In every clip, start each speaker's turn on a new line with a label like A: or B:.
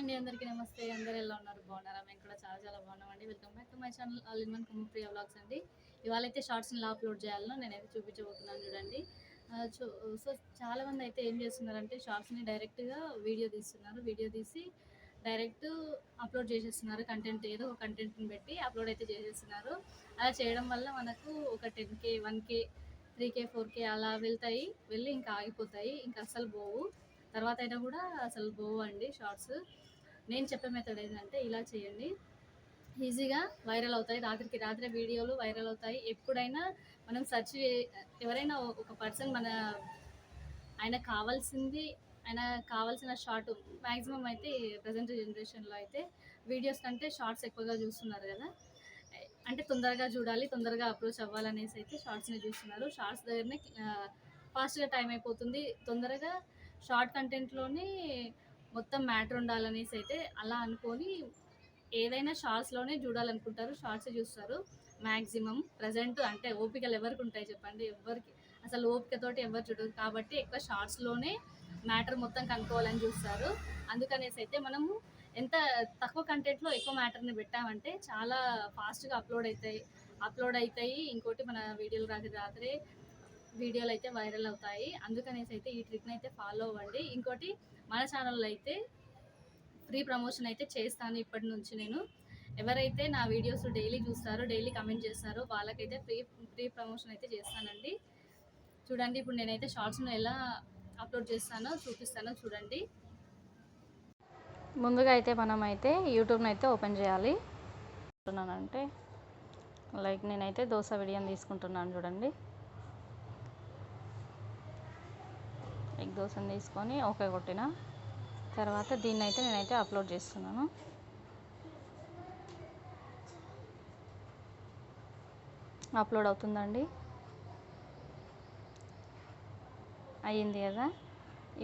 A: అండి అందరికీ నమస్తే. అందరు ఎలా ఉన్నారు? బాగున్నారా? మేము కూడా చాలా చాలా బాగున్నామండి. Welcome back to my channel all in one Kummapriya vlogs అండి. ఇవాళ అయితే షార్ట్స్ని ఎలా అప్లోడ్ చేయాలనో నేనైతే చూపించబోతున్నాను చూడండి. సో చాలా మంది అయితే ఏం చేస్తున్నారంటే షార్ట్స్ని డైరెక్ట్గా వీడియో తీస్తున్నారు. వీడియో తీసి డైరెక్ట్ అప్లోడ్ చేసేస్తున్నారు. కంటెంట్ ఏదో ఒక కంటెంట్ని పెట్టి అప్లోడ్ అయితే చేసేస్తున్నారు. అలా చేయడం వల్ల మనకు ఒక ten K one K three K four K అలా వెళ్తాయి. వెళ్ళి ఇంకా ఆగిపోతాయి. ఇంకా అస్సలు పోవు. తర్వాత అయినా కూడా అసలు పోవు అండి షార్ట్స్ నేను చెప్పే మెథడ్ ఏంటంటే ఇలా చేయండి. ఈజీగా వైరల్ అవుతాయి. రాత్రికి రాత్రి వీడియోలు వైరల్ అవుతాయి. ఎప్పుడైనా మనం సెర్చ్ ఎవరైనా ఒక పర్సన్ మన ఆయన కావాల్సింది ఆయన కావాల్సిన షార్ట్ మ్యాక్సిమం అయితే ప్రజెంట్ జనరేషన్లో అయితే వీడియోస్ కంటే షార్ట్స్ ఎక్కువగా చూస్తున్నారు కదా. అంటే తొందరగా చూడాలి తొందరగా అప్రోచ్ అవ్వాలనేసి అయితే షార్ట్స్ని చూస్తున్నారు. షార్ట్స్ దగ్గరనే ఫాస్ట్గా టైం అయిపోతుంది. తొందరగా షార్ట్ కంటెంట్లోనే మొత్తం మ్యాటర్ ఉండాలనేసి అయితే అలా అనుకొని ఏదైనా షార్ట్స్లోనే చూడాలనుకుంటారు. షార్ట్స్ చూస్తారు. మ్యాక్సిమం ప్రజెంట్ అంటే ఓపికలు ఎవరికి ఉంటాయి చెప్పండి? ఎవరికి? అసలు ఓపికతోటి ఎవరు చూడరు. కాబట్టి ఎక్కువ షార్ట్స్లోనే మ్యాటర్ మొత్తం కనుక్కోవాలని చూస్తారు. అందుకనేసి అయితే మనము ఎంత తక్కువ కంటెంట్లో ఎక్కువ మ్యాటర్ని పెట్టామంటే చాలా ఫాస్ట్గా అప్లోడ్ అవుతాయి అప్లోడ్ అవుతాయి ఇంకోటి మన వీడియోలు రాత్రి రాత్రి వీడియోలు అయితే వైరల్ అవుతాయి. అందుకనేసి అయితే ఈ ట్రిక్ని అయితే ఫాలో అవ్వండి. ఇంకోటి మన ఛానల్లో అయితే ఫ్రీ ప్రమోషన్ అయితే చేస్తాను ఇప్పటి నుంచి నేను. ఎవరైతే నా వీడియోస్ డైలీ చూస్తారో డైలీ కమెంట్ చేస్తారో వాళ్ళకైతే ఫ్రీ ఫ్రీ ప్రమోషన్ అయితే చేస్తానండి. చూడండి ఇప్పుడు నేనైతే షార్ట్స్ను ఎలా అప్లోడ్ చేస్తానో చూపిస్తానో చూడండి.
B: ముందుగా అయితే మనం అయితే యూట్యూబ్ని అయితే ఓపెన్ చేయాలి. అంటే లైక్ నేనైతే దోశ బిడియం తీసుకుంటున్నాను చూడండి. ఎగ్ దోశని తీసుకొని ఓకే కొట్టిన తర్వాత దీన్ని అయితే నేనైతే అప్లోడ్ చేస్తున్నాను. అప్లోడ్ అవుతుందండి. అయ్యింది కదా?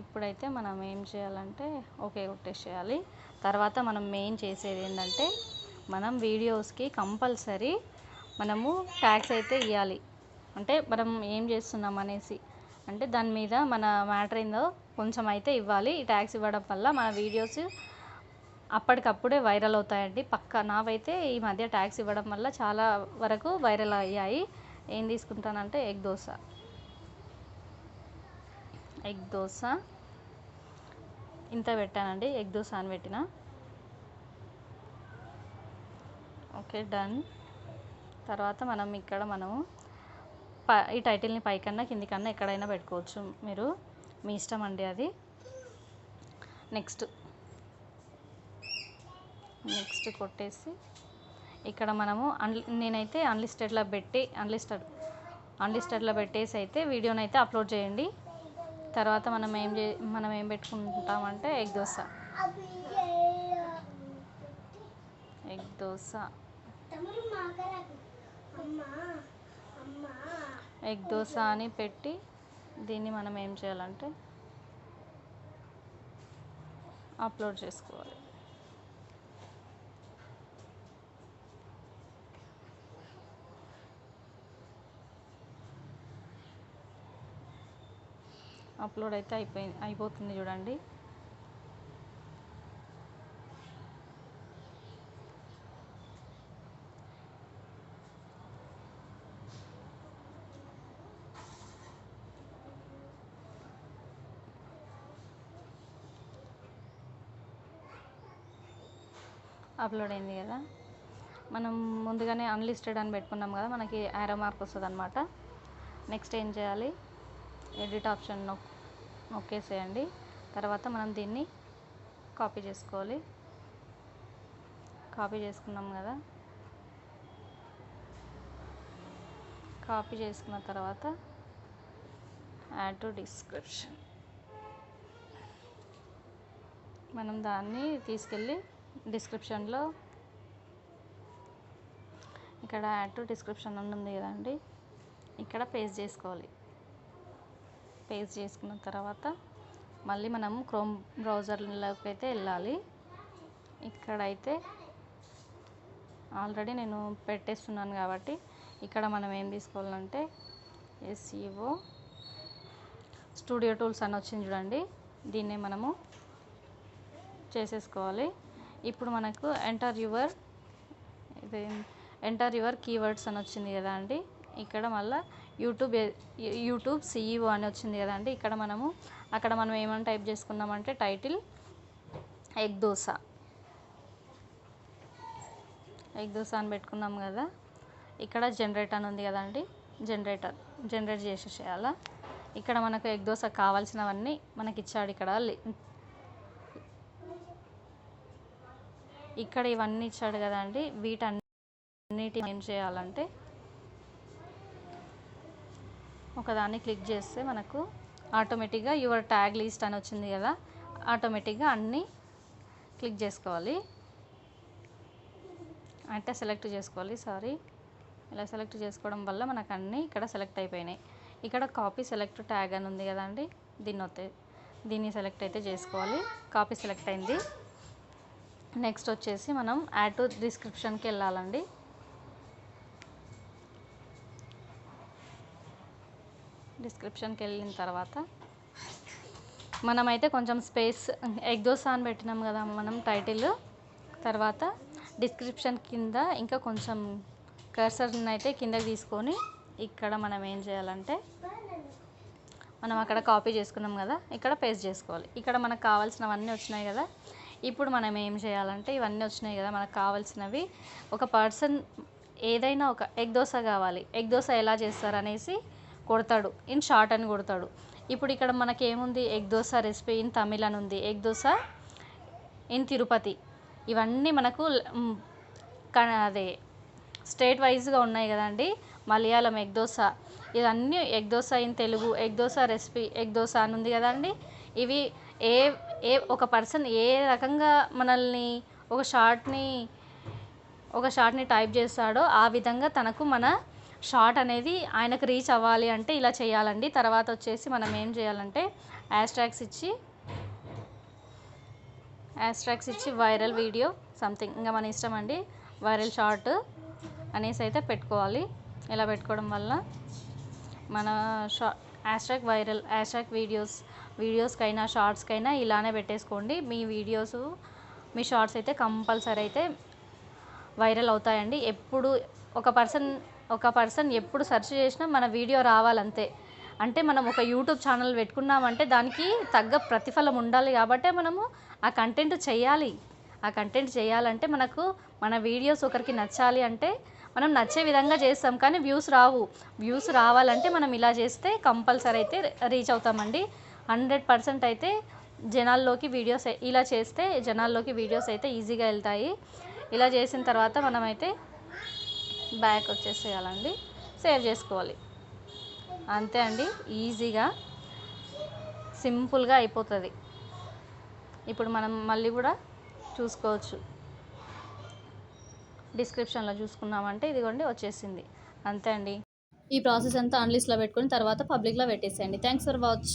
B: ఇప్పుడైతే మనం ఏం చేయాలంటే ఓకే కొట్టేసేయాలి. తర్వాత మనం మెయిన్ చేసేది ఏంటంటే మనం వీడియోస్కి కంపల్సరీ మనము ట్యాక్స్ అయితే ఇవ్వాలి అంటే మనం ఏం చేస్తున్నాం అనేసి అంటే దాని మీద మన మ్యాటర్ ఏందో కొంచెం అయితే ఇవ్వాలి. ఈ ట్యాక్స్ ఇవ్వడం వల్ల మన వీడియోస్ అప్పటికప్పుడే వైరల్ అవుతాయండి. పక్క నావైతే ఈ మధ్య ట్యాక్స్ ఇవ్వడం వల్ల చాలా వరకు వైరల్ అయ్యాయి. ఏం తీసుకుంటానంటే ఎగ్ దోశ. ఎగ్ దోశ. ఇంత పెట్టానండి. ఎగ్ దోశ అని పెట్టిన. Okay done. తర్వాత మనం ఇక్కడ మనము ప ఈ టైటిల్ని పైకన్నా కిందికన్నా ఎక్కడైనా పెట్టుకోవచ్చు మీరు. మీ ఇష్టం అండి అది. నెక్స్ట్. నెక్స్ట్ కొట్టేసి ఇక్కడ మనము అన్ నేనైతే అన్లిస్టెడ్లో పెట్టి అన్లిస్టెడ్ అన్లిస్టెడ్లో పెట్టేసి అయితే వీడియోని అయితే అప్లోడ్ చేయండి. తర్వాత మనం ఏం చే మనం ఏం పెట్టుకుంటామంటే egg dosa. Egg dosa. Egg dosa అని పెట్టి దీన్ని మనం ఏం చేయాలంటే అప్లోడ్ చేసుకోవాలి. అప్లోడ్ అయితే అయిపోయింది అయిపోతుంది చూడండి. అప్లోడ్ అయింది కదా. మనం ముందుగానే అన్లిస్టెడ్ అని పెట్టుకున్నాం కదా మనకి యారో మార్క్ వస్తుంది అనమాట నెక్స్ట్ ఏం చేయాలి? ఎడిట్ ఆప్షన్ నొక్ నొక్కేసేయండి. తర్వాత మనం దీన్ని కాపీ చేసుకోవాలి. కాపీ చేసుకున్నాం కదా. కాపీ చేసుకున్న తర్వాత యాడ్ టు డిస్క్రిప్షన్ మనం దాన్ని తీసుకెళ్ళి డిస్క్రిప్షన్లో. ఇక్కడ యాడ్ టు డిస్క్రిప్షన్ అని ఉంది కదండి. ఇక్కడ పేస్ట్ చేసుకోవాలి. పేస్ట్ చేసుకున్న తర్వాత మళ్ళీ మనం క్రోమ్ బ్రౌజర్లోకి అయితే వెళ్ళాలి. ఇక్కడైతే ఆల్రెడీ నేను పెట్టేస్తున్నాను కాబట్టి ఇక్కడ మనం ఏం తీసుకోవాలంటే ఎస్ఈఓ స్టూడియో టూల్స్ అని వచ్చింది చూడండి. దీన్నే మనము చేసేసుకోవాలి. ఇప్పుడు మనకు ఎంటర్ యువర్ ఇది ఎంటర్ యువర్ కీవర్డ్స్ అని వచ్చింది కదా అండి. ఇక్కడ మళ్ళీ యూట్యూబ్ యూట్యూబ్ సిఈఓ అని వచ్చింది కదా అండి. ఇక్కడ మనము అక్కడ మనం ఏమని type చేసుకుందామంటే title egg dosa egg dosa అని పెట్టుకున్నాం కదా. ఇక్కడ జనరేట్ అని ఉంది కదండి జనరేటర్ జనరేట్ చేసేసేయాలా? ఇక్కడ మనకు ఎగ్ దోశ కావాల్సినవన్నీ మనకి ఇచ్చాడు ఇక్కడ ఇక్కడ ఇవన్నీ ఇచ్చాడు కదండి. వీటన్నిటి ఏం చేయాలంటే ఒకదాన్ని క్లిక్ చేస్తే మనకు ఆటోమేటిక్గా యువర్ ట్యాగ్ లిస్ట్ అని వచ్చింది కదా ఆటోమేటిక్గా అన్నీ క్లిక్ చేసుకోవాలి. అంటే సెలెక్ట్ చేసుకోవాలి సారీ. ఇలా సెలెక్ట్ చేసుకోవడం వల్ల మనకు అన్నీ ఇక్కడ సెలెక్ట్ అయిపోయినాయి. ఇక్కడ కాపీ సెలెక్ట్ ట్యాగ్ అని ఉంది కదండి దీన్ని వస్తే దీన్ని సెలెక్ట్ అయితే చేసుకోవాలి. కాపీ సెలెక్ట్ అయింది. నెక్స్ట్ వచ్చేసి మనం యాడ్ టు డిస్క్రిప్షన్కి వెళ్ళాలండి. డిస్క్రిప్షన్కి వెళ్ళిన తర్వాత మనమైతే కొంచెం స్పేస్ ఎగ్ దోశ అని పెట్టినాం కదా మనం టైటిల్ తర్వాత డిస్క్రిప్షన్ కింద ఇంకా కొంచెం కర్సర్ని అయితే కిందకి తీసుకొని ఇక్కడ మనం ఏం చేయాలంటే మనం అక్కడ కాపీ చేసుకున్నాం కదా ఇక్కడ పేస్ట్ చేసుకోవాలి. ఇక్కడ మనకు కావాల్సినవన్నీ వచ్చినాయి కదా ఇప్పుడు మనం ఏం చేయాలంటే ఇవన్నీ వచ్చినాయి కదా మనకు కావాల్సినవి. ఒక పర్సన్ ఏదైనా ఒక ఎగ్ దోశ కావాలి. ఎగ్ దోశ ఎలా చేస్తారు అనేసి కొడతాడు. ఇన్ షార్ట్ అని కొడతాడు. ఇప్పుడు ఇక్కడ మనకి ఏముంది? Egg dosa recipe in Tamil అని ఉంది. Egg dosa in Tirupati. ఇవన్నీ మనకు క- అదే స్టేట్ వైజ్గా ఉన్నాయి కదండి. మలయాళం ఎగ్ దోశ. ఇవన్నీ egg dosa in Telugu egg dosa recipe egg dosa అని ఉంది కదండి. ఇవి ఏ ఏ ఒక పర్సన్ ఏ రకంగా మనల్ని ఒక షార్ట్ని ఒక షార్ట్ని టైప్ చేస్తాడో ఆ విధంగా తనకు మన షార్ట్ అనేది ఆయనకు రీచ్ అవ్వాలి అంటే ఇలా చేయాలండి. తర్వాత వచ్చేసి మనం ఏం చేయాలంటే యాస్ట్రాక్స్ ఇచ్చి యాస్ట్రాక్స్ ఇచ్చి వైరల్ వీడియో సంథింగ్ ఇంకా మన ఇష్టం అండి. వైరల్ షార్ట్ అనేసి అయితే పెట్టుకోవాలి. ఇలా పెట్టుకోవడం వల్ల మన షా యాస్ట్రాక్ వైరల్ యాస్ట్రాక్ వీడియోస్ వీడియోస్కైనా షార్ట్స్కైనా ఇలానే పెట్టేసుకోండి. మీ వీడియోస్ మీ షార్ట్స్ అయితే కంపల్సరీ అయితే వైరల్ అవుతాయండి. ఎప్పుడు ఒక పర్సన్ ఒక పర్సన్ ఎప్పుడు సెర్చ్ చేసినా మన వీడియో రావాలంతే. అంటే మనం ఒక యూట్యూబ్ ఛానల్ పెట్టుకున్నామంటే దానికి తగ్గ ప్రతిఫలం ఉండాలి కాబట్టే మనము ఆ కంటెంట్ చేయాలి. ఆ కంటెంట్ చేయాలంటే మనకు మన వీడియోస్ ఒకరికి నచ్చాలి అంటే మనం నచ్చే విధంగా చేస్తాం కానీ వ్యూస్ రావు. వ్యూస్ రావాలంటే మనం ఇలా చేస్తే కంపల్సరీ అయితే రీచ్ అవుతామండి. హండ్రెడ్ పర్సెంట్ అయితే జనాల్లోకి వీడియోస్ ఇలా చేస్తే జనాల్లోకి వీడియోస్ అయితే ఈజీగా వెళ్తాయి. ఇలా చేసిన తర్వాత మనమైతే బ్యాక్ వచ్చేసేయాలండి. సేవ్ చేసుకోవాలి. అంతే అండి. ఈజీగా సింపుల్గా అయిపోతుంది. ఇప్పుడు మనం మళ్ళీ కూడా చూసుకోవచ్చు. డిస్క్రిప్షన్లో చూసుకున్నామంటే ఇదిగోండి వచ్చేసింది. అంతే అండి.
A: ఈ ప్రాసెస్ అంతా అన్లిస్ట్లో పెట్టుకొని తర్వాత పబ్లిక్లో పెట్టేసేయండి. Thanks for watch.